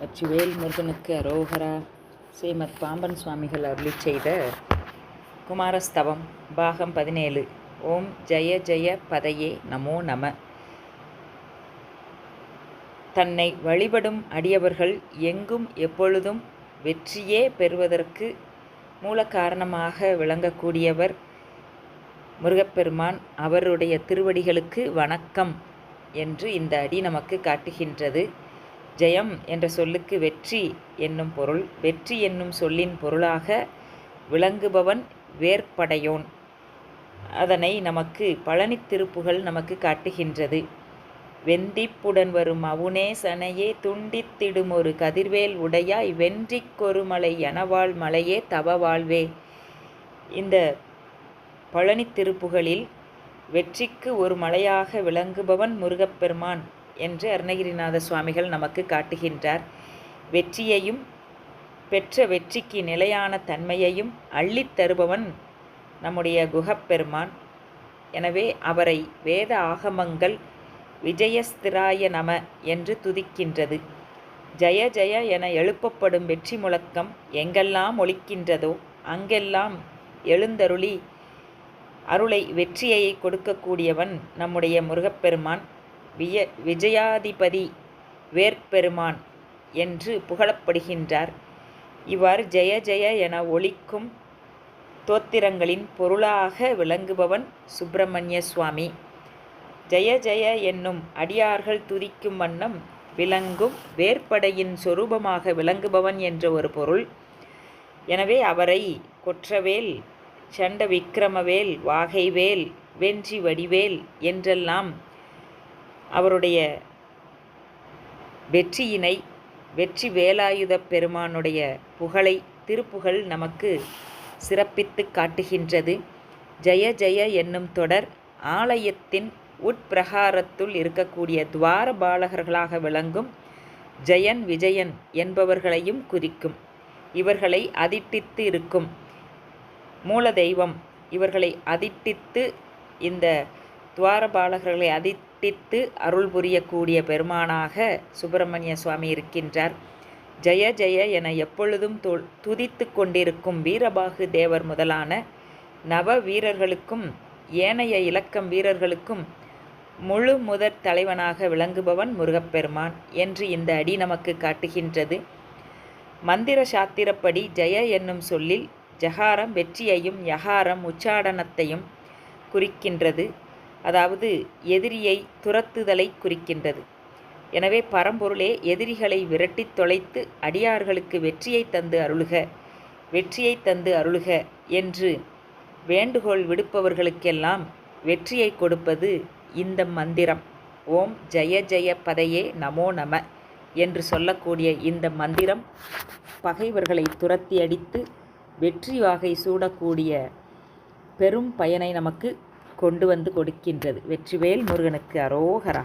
வெற்றிவேல் முருகனுக்கு அரோகரா. ஸ்ரீமத் பாம்பன் சுவாமிகள் அருளி செய்த குமாரஸ்தவம் பாகம் பதினேழு. ஓம் ஜெய ஜெய பதையே நமோ நம. தன்னை வழிபடும் அடியவர்கள் எங்கும் எப்பொழுதும் வெற்றியே பெறுவதற்கு மூல காரணமாக விளங்கக்கூடியவர் முருகப்பெருமான். அவருடைய திருவடிகளுக்கு வணக்கம் என்று இந்த அடி நமக்கு காட்டுகின்றது. ஜெயம் என்ற சொல்லுக்கு வெற்றி என்னும் பொருள். வெற்றி என்னும் சொல்லின் பொருளாக விளங்குபவன் வேற்படையோன். அதனை நமக்கு பழனி திருப்புகள் நமக்கு காட்டுகின்றது. வெந்திப்புடன் வரும் அவுனே சனையே துண்டித்திடும் ஒரு கதிர்வேல் உடையாய் வென்றிக் கொருமலை எனவாள் மலையே தவ வாழ்வே. இந்த பழனி திருப்புகளில் வெற்றிக்கு ஒரு மலையாக விளங்குபவன் முருகப்பெருமான். என்று அருணகிரிநாத சுவாமிகள் நமக்கு காட்டுகின்றார். வெற்றியையும் பெற்ற வெற்றிக்கு நிலையான தன்மையையும் அள்ளித் தருபவன் நம்முடைய குகப்பெருமான். எனவே அவரை வேத ஆகமங்கள் விஜயஸ்திராய நம என்று துதிக்கின்றது. ஜெய ஜெய என எழுப்பப்படும் வெற்றி முழக்கம் எங்கெல்லாம் ஒழிக்கின்றதோ அங்கெல்லாம் எழுந்தருளி அருளை வெற்றியை கொடுக்கக்கூடியவன் நம்முடைய முருகப்பெருமான். விய விஜயாதிபதி வேற்பெருமான் என்று புகழப்படுகின்றார். இவ்வாறு ஜெய ஜெய என ஒழிக்கும் தோத்திரங்களின் பொருளாக விளங்குபவன் சுப்பிரமணிய சுவாமி. ஜெய ஜெய என்னும் அடியார்கள் துதிக்கும் வண்ணம் விளங்கும் வேற்படையின் சொரூபமாக விளங்குபவன் என்ற ஒரு பொருள். எனவே அவரை கொற்றவேல் சண்ட விக்கிரமவேல் வாகைவேல் வென்றி வடிவேல் என்றெல்லாம் அவருடைய வெற்றியினை வெற்றி வேலாயுத பெருமானுடைய புகழை திருப்புகழ் நமக்கு சிறப்பித்து காட்டுகின்றது. ஜெய ஜெய என்னும் தொடர் ஆலயத்தின் உட்பிரகாரத்துள் இருக்கக்கூடிய துவார பாலகர்களாக விளங்கும் ஜெயன் விஜயன் என்பவர்களையும் குறிக்கும். இவர்களை அதிட்டித்து இருக்கும் மூல தெய்வம் இவர்களை அதிட்டித்து இந்த துவாரபாலகர்களை பட்டித்து அருள் புரியக்கூடிய பெருமானாக சுப்பிரமணிய சுவாமி இருக்கின்றார். ஜெய ஜெய என எப்பொழுதும் து துதித்து கொண்டிருக்கும் வீரபாகு தேவர் முதலான நவ வீரர்களுக்கும் ஏனைய இலக்கம் வீரர்களுக்கும் முழு முதற் தலைவனாக விளங்குபவன் முருகப்பெருமான் என்று இந்த அடி நமக்கு காட்டுகின்றது. மந்திர சாத்திரப்படி ஜெய என்னும் சொல்லில் ஜஹாரம் வெற்றியையும் யகாரம் உச்சாடனத்தையும் குறிக்கின்றது. அதாவது எதிரியை துரத்துதலை குறிக்கின்றது. எனவே பரம்பொருளே எதிரிகளை விரட்டித் தொலைத்து அடியார்களுக்கு வெற்றியை தந்து அருளுக வெற்றியை தந்து அருளுக என்று வேண்டுகோள் விடுப்பவர்களுக்கெல்லாம் வெற்றியை கொடுப்பது இந்த மந்திரம். ஓம் ஜெய ஜெய பதையே நமோ நம என்று சொல்லக்கூடிய இந்த மந்திரம் பகைவர்களை துரத்தி அடித்து வெற்றி வாகை சூடக்கூடிய பெரும் பயனை நமக்கு கொண்டு வந்து கொடுக்கின்றது. வெற்றிவேல் முருகனுக்கு அரோகரா.